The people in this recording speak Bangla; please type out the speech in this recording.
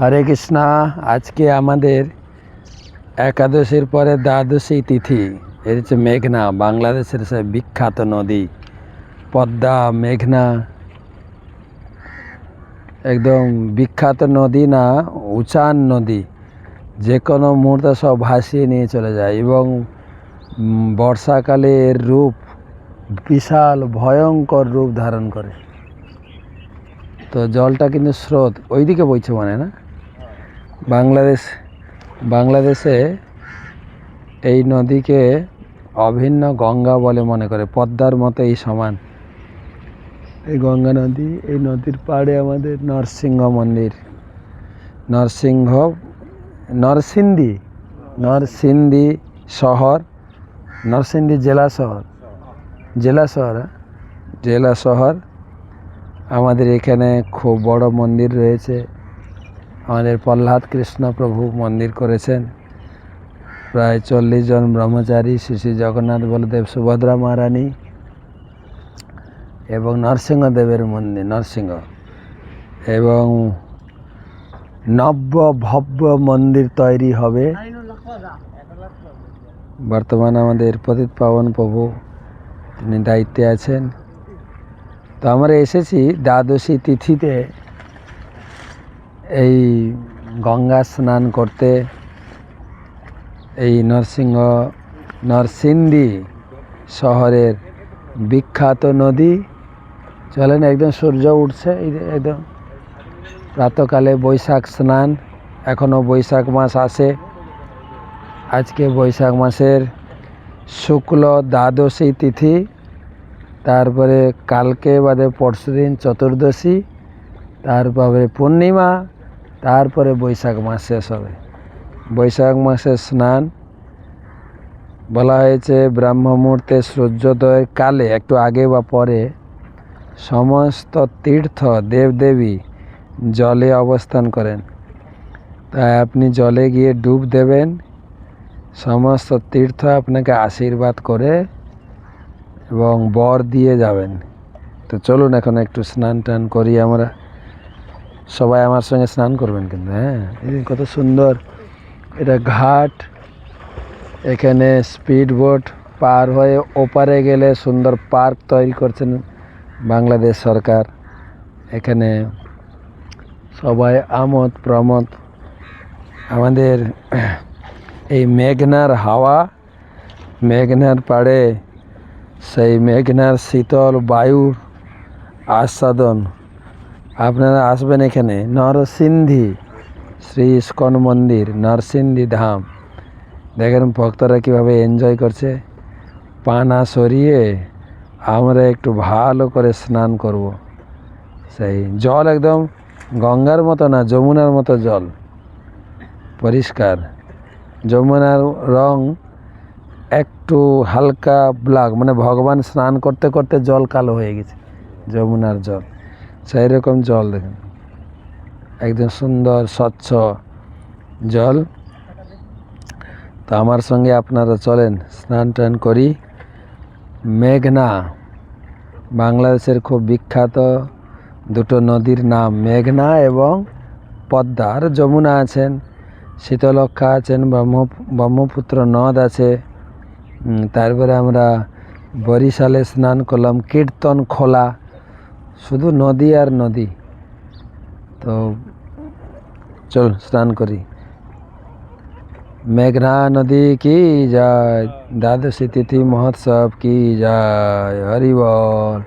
হরে কৃষ্ণা, আজকে আমাদের একাদশীর পরে দ্বাদশী তিথি। এর হচ্ছে মেঘনা, বাংলাদেশের সে বিখ্যাত নদী, পদ্মা, মেঘনা। একদম বিখ্যাত নদী না, উচান নদী। যে কোনো মুহূর্তে সব ভাসিয়ে নিয়ে চলে যায় এবং বর্ষাকালে এর রূপ বিশাল, ভয়ঙ্কর রূপ ধারণ করে। তো জলটা কিন্তু স্রোত, ওইদিকে বইছে মানে না? বাংলাদেশ, বাংলাদেশে এই নদীকে অভিন্ন গঙ্গা বলে মনে করে। পদ্মার মতো এই সমান। এই গঙ্গা নদী, এই নদীর পাড়ে আমাদের নরসিংহ মন্দির। নরসিংহ, নরসিংদী নরসিংদী শহর, নরসিংদী জেলা শহর। জেলা শহর হ্যাঁ? জেলা শহর। আমাদের এখানে খুব বড় মন্দির রয়েছে। আমাদের প্রহ্লাদ কৃষ্ণ প্রভু মন্দির করেছেন। প্রায় চল্লিশ জন ব্রহ্মচারী, শ্রী শ্রী জগন্নাথ বলদেব সুভদ্রা মহারানী এবং নরসিংহদেবের মন্দির, নরসিংহ এবং নব্য ভব্য মন্দির তৈরি হবে। বর্তমান আমাদের পতিত পাবন প্রভু, তিনি দায়িত্বে আছেন। তো আমরা এসেছি দ্বাদশী তিথিতে। এই গঙ্গা স্নান করতে, এই নরসিংহ, নরসিংদী শহরের বিখ্যাত নদী। চলেন একদম সূর্য উঠছে একদম প্রাতকালে বৈশাখ স্নান এখনও বৈশাখ মাস আসে আজকে বৈশাখ মাসের শুক্ল দ্বাদশী তিথি, তারপরে কালকে বাদে পরশুদিন চতুর্দশী, তারপরে পূর্ণিমা তারপরে বৈশাখ মাস শেষ হবে। বৈশাখ মাসে স্নান বলা হয়েছে ব্রাহ্ম মুহূর্তে সূর্যোদয়ের কালে, একটু আগে বা পরে সমস্ত তীর্থ দেবদেবী জলে অবস্থান করেন। তাই আপনি জলে গিয়ে ডুব দেবেন। সমস্ত তীর্থ আপনাকে আশীর্বাদ করে এবং বর দিয়ে যাবেন। তো চলুন এখন একটু স্নান টান করি আমরা। সবাই আমার সঙ্গে স্নান করবেন কিন্তু হ্যাঁ? এই কত সুন্দর। এটা ঘাট, এখানে স্পিড বোট পার হয়ে ওপারে গেলে সুন্দর পার্ক তৈরি করছেন বাংলাদেশ সরকার। এখানে সবাই আমোদ প্রমোদ। আমাদের এই মেঘনার হাওয়া, মেঘনার পাড়ে সেই মেঘনার শীতল বায়ুর আস্বাদন। আপনারা আসবেন এখানে নরসিন্ধি শ্রী ইস্কন মন্দির নরসিন্ধি ধাম। দেখেন ভক্তরা কীভাবে এনজয় করছে। পানা সরিয়ে আমরা একটু ভালো করে স্নান করব। সেই জল একদম গঙ্গার মতো না, যমুনার মতো জল। পরিষ্কার। যমুনার রং একটু হালকা ব্ল্যাক মানে ভগবান স্নান করতে করতে জল কালো হয়ে গেছে, যমুনার জল। সেই রকম জল দেখেন। একদম সুন্দর, স্বচ্ছ জল। তো আমার সঙ্গে আপনারা চলেন, স্নান টান করি। মেঘনা, বাংলাদেশের খুব বিখ্যাত দুটো নদীর নাম মেঘনা এবং পদ্মা। আর যমুনা আছেন শীতলক্ষা আছেন, ব্রহ্ম, ব্রহ্মপুত্র নদ আছে। তারপরে আমরা বরিশালে স্নান করলাম, কীর্তন খোলা। শুধু নদী আর নদী। তো চল, স্নান করি। মেঘনা নদী কি যায়, দ্বাদশী তিথি মহোৎসব কি যায় হরি বল